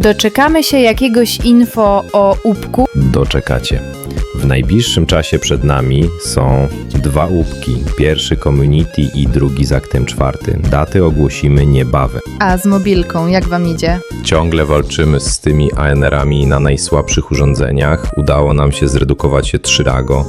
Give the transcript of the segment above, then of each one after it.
Doczekamy się jakiegoś info o łupku? Doczekacie. W najbliższym czasie przed nami są dwa łupki. Pierwszy community i drugi z aktem czwartym. Daty ogłosimy niebawem. A z mobilką, jak wam idzie? Ciągle walczymy z tymi ANR-ami na najsłabszych urządzeniach. Udało nam się zredukować je 3 rago,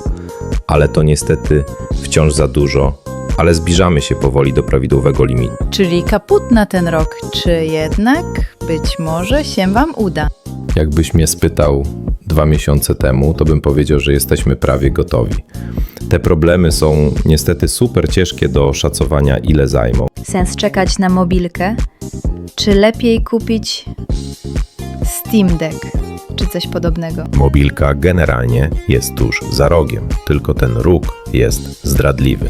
ale to niestety wciąż za dużo. Ale zbliżamy się powoli do prawidłowego limitu. Czyli kaput na ten rok, czy jednak być może się wam uda? Jakbyś mnie spytał dwa miesiące temu, to bym powiedział, że jesteśmy prawie gotowi. Te problemy są niestety super ciężkie do szacowania, ile zajmą. Sens czekać na mobilkę? Czy lepiej kupić Steam Deck, czy coś podobnego? Mobilka generalnie jest tuż za rogiem, tylko ten róg jest zdradliwy.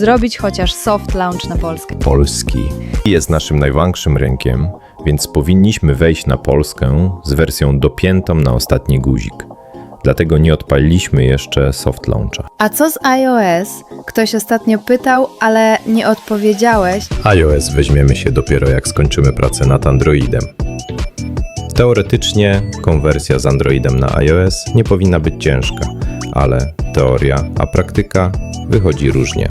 Zrobić chociaż soft launch na Polskę. Polski jest naszym największym rynkiem, więc powinniśmy wejść na Polskę z wersją dopiętą na ostatni guzik. Dlatego nie odpaliliśmy jeszcze soft launcha. A co z iOS? Ktoś ostatnio pytał, ale nie odpowiedziałeś. iOS weźmiemy się dopiero jak skończymy pracę nad Androidem. Teoretycznie konwersja z Androidem na iOS nie powinna być ciężka, ale teoria a praktyka wychodzi różnie.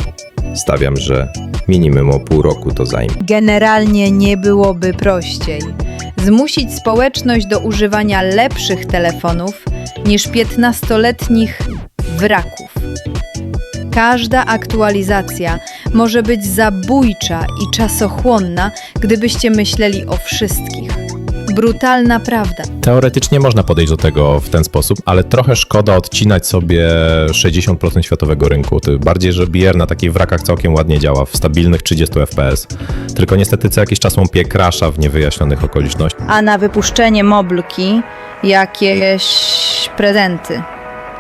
Stawiam, że minimum o pół roku to zajmie. Generalnie nie byłoby prościej. Zmusić społeczność do używania lepszych telefonów niż 15-letnich wraków. Każda aktualizacja może być zabójcza i czasochłonna, gdybyście myśleli o wszystkich. Brutalna prawda. Teoretycznie można podejść do tego w ten sposób, ale trochę szkoda odcinać sobie 60% światowego rynku. Tym bardziej, że BR na takich wrakach całkiem ładnie działa, w stabilnych 30 FPS. Tylko niestety co jakiś czas łąpie crasha w niewyjaśnionych okolicznościach. A na wypuszczenie moblki jakieś prezenty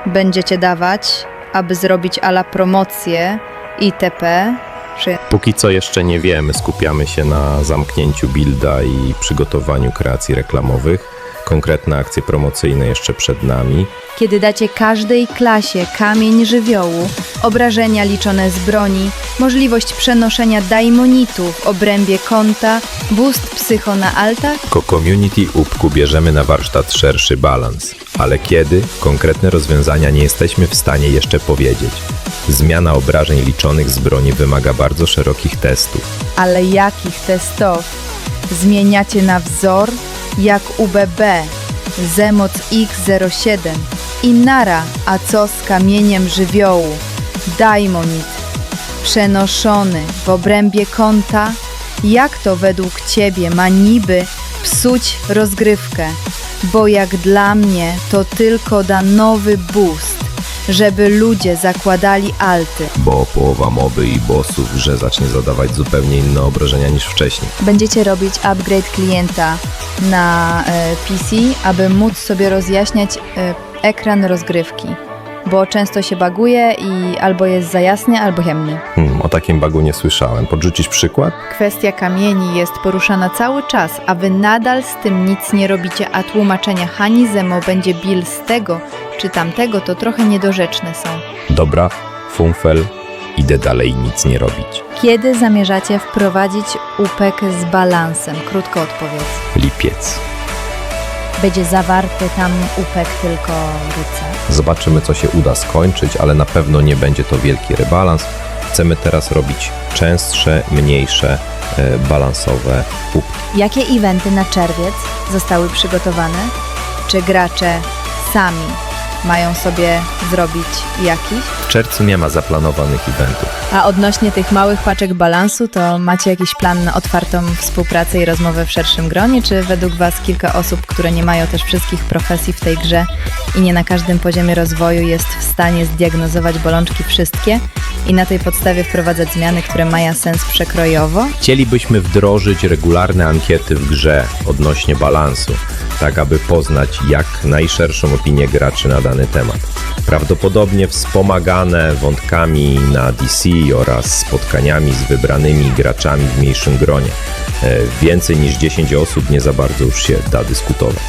będziecie dawać, aby zrobić ala promocję itp. Czy Póki co jeszcze nie wiemy, skupiamy się na zamknięciu builda i przygotowaniu kreacji reklamowych. Konkretne akcje promocyjne jeszcze przed nami. kiedy dacie każdej klasie kamień żywiołu, obrażenia liczone z broni, możliwość przenoszenia daimonitu w obrębie konta, boost psycho na altach, Jako community UPKU bierzemy na warsztat szerszy balans, ale kiedy konkretne rozwiązania nie jesteśmy w stanie jeszcze powiedzieć. Zmiana obrażeń liczonych z broni wymaga bardzo szerokich testów. ale jakich testów? Zmieniacie na wzór jak UBB, Zemoc X07 i Nara, a co z kamieniem żywiołu? Daimonit, przenoszony w obrębie konta? Jak to według Ciebie ma niby psuć rozgrywkę? Bo jak dla mnie to tylko da nowy boost, żeby ludzie zakładali alty. Bo połowa moby i bossów grze zacznie zadawać zupełnie inne obrażenia niż wcześniej. będziecie robić upgrade klienta na e, PC, aby móc sobie rozjaśniać e, ekran rozgrywki, bo często się baguje i albo jest za jasny, albo ciemny. Hmm, o takim bagu nie słyszałem. Podrzucić przykład? Kwestia kamieni jest poruszana cały czas, a wy nadal z tym nic nie robicie, a tłumaczenia Hani Zemo będzie Bill z tego czy tamtego to trochę niedorzeczne są. Dobra, funfel, idę dalej nic nie robić. Kiedy zamierzacie wprowadzić UPEK z balansem? Krótko odpowiedz. Lipiec. Będzie zawarty tam UPEK tylko rycerz. Zobaczymy, co się uda skończyć, ale na pewno nie będzie to wielki rebalans. Chcemy teraz robić częstsze, mniejsze, e, balansowe upki. Jakie eventy na czerwiec zostały przygotowane? Czy gracze sami mają sobie zrobić jakiś? W czerwcu nie ma zaplanowanych eventów. A odnośnie tych małych paczek balansu, to macie jakiś plan na otwartą współpracę i rozmowę w szerszym gronie? Czy według Was kilka osób, które nie mają też wszystkich profesji w tej grze i nie na każdym poziomie rozwoju jest w stanie zdiagnozować bolączki wszystkie i na tej podstawie wprowadzać zmiany, które mają sens przekrojowo? Chcielibyśmy wdrożyć regularne ankiety w grze odnośnie balansu, tak aby poznać jak najszerszą opinię graczy na dany temat. Prawdopodobnie wspomagane wątkami na DC oraz spotkaniami z wybranymi graczami w mniejszym gronie. E, Więcej niż 10 osób nie za bardzo już się da dyskutować.